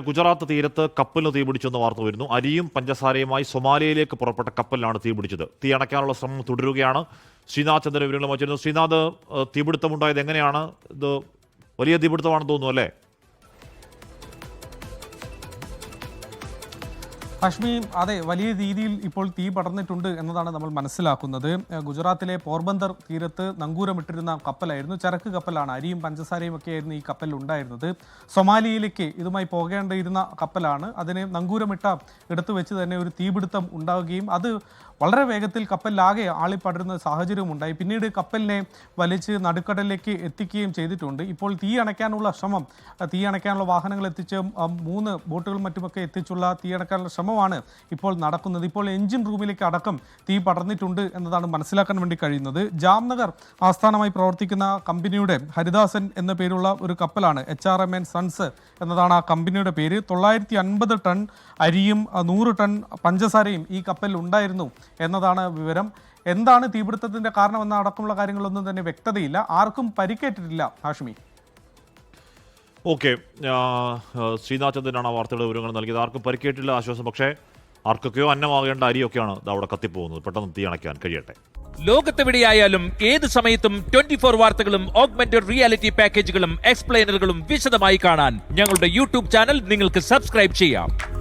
ഗുജറാത്ത് തീരത്ത് കപ്പലിന് തീപിടിച്ചെന്ന് വാർത്ത വരുന്നു. അരിയും പഞ്ചസാരയുമായി സൊമാലിയയിലേക്ക് പുറപ്പെട്ട കപ്പലിലാണ് തീപിടിച്ചത് തീ അണയ്ക്കാനുള്ള ശ്രമം തുടരുകയാണ്. ശ്രീനാഥ് ചന്ദ്രൻ ശ്രീനാഥ് തീപിടുത്തമുണ്ടായത് എങ്ങനെയാണ്? ഇത് വലിയ തീപിടുത്തമാണെന്ന് തോന്നുന്നു അല്ലേ? കാശ്മീർ അതെ വലിയ രീതിയിൽ ഇപ്പോൾ തീ പടർന്നിട്ടുണ്ട് എന്നതാണ് നമ്മൾ മനസ്സിലാക്കുന്നത്. ഗുജറാത്തിലെ പോർബന്ദർ തീരത്ത് നങ്കൂരമിട്ടിരുന്ന കപ്പലായിരുന്നു. ചരക്ക് കപ്പലാണ്. അരിയും പഞ്ചസാരയും ഒക്കെ ആയിരുന്നു ഈ കപ്പലിൽ ഉണ്ടായിരുന്നത്. സൊമാലിയയിലേക്ക് ഇതുമായി പോകേണ്ടിയിരുന്ന കപ്പലാണ്. അതിനെ നങ്കൂരമിട്ട എടുത്തു വെച്ച് തന്നെ ഒരു തീപിടുത്തം ഉണ്ടാവുകയും അത് വളരെ വേഗത്തിൽ കപ്പലിലാകെ ആളിപ്പടരുന്ന സാഹചര്യവും ഉണ്ടായി. പിന്നീട് കപ്പലിനെ വലിച്ച് നടുക്കടലിലേക്ക് എത്തിക്കുകയും ചെയ്തിട്ടുണ്ട്. ഇപ്പോൾ തീ അണയ്ക്കാനുള്ള ശ്രമം തീ അണയ്ക്കാനുള്ള വാഹനങ്ങൾ എത്തിച്ച് മൂന്ന് ബോട്ടുകളും മറ്റുമൊക്കെ എത്തിച്ചുള്ള തീ അണയ്ക്കാനുള്ള ശ്രമമാണ് ഇപ്പോൾ നടക്കുന്നത്. ഇപ്പോൾ എഞ്ചിൻ റൂമിലേക്ക് അടക്കം തീ പടർന്നിട്ടുണ്ട് എന്നതാണ് മനസ്സിലാക്കാൻ വേണ്ടി കഴിയുന്നത്. ജാംനഗർ ആസ്ഥാനമായി പ്രവർത്തിക്കുന്ന കമ്പനിയുടെ ഹരിദാസൻ എന്ന പേരുള്ള ഒരു കപ്പലാണ് H R M N sons എന്നതാണ് ആ കമ്പനിയുടെ പേര്. തൊള്ളായിരത്തി അൻപത് ടൺ അരിയും നൂറ് ടൺ പഞ്ചസാരയും ഈ കപ്പലിൽ ഉണ്ടായിരുന്നു എന്നതാണ് വിവരം. എന്താണ് തീപിടുത്തത്തിന്റെ കാരണമെന്ന അടക്കമുള്ള കാര്യങ്ങളൊന്നും തന്നെ വ്യക്തതയില്ല. ആർക്കും പരിക്കേറ്റിട്ടില്ല ഹാഷ്മി. ഓക്കെ. ശ്രീനാഥ് ആ വാർത്തയുടെ വിവരങ്ങൾ നൽകിയത്. ആർക്കും പരിക്കേറ്റില്ല ആശ്വാസം പക്ഷേ ആർക്കൊക്കെയോ അന്നമാകേണ്ട അരിയൊക്കെയാണ് അവിടെ കത്തിപ്പോകുന്നത്. പെട്ടെന്ന് തീ അണയ്ക്കാൻ കഴിയട്ടെ. ലോകത്തെവിടെയായാലും ഏത് സമയത്തും ട്വന്റി ഫോർ വാർത്തകളും ഓഗ്മെന്റഡ് റിയാലിറ്റി പാക്കേജുകളും എക്സ്പ്ലെയിനറുകളും വിശദമായി കാണാൻ ഞങ്ങളുടെ യൂട്യൂബ് ചാനൽ നിങ്ങൾക്ക് സബ്സ്ക്രൈബ് ചെയ്യാം.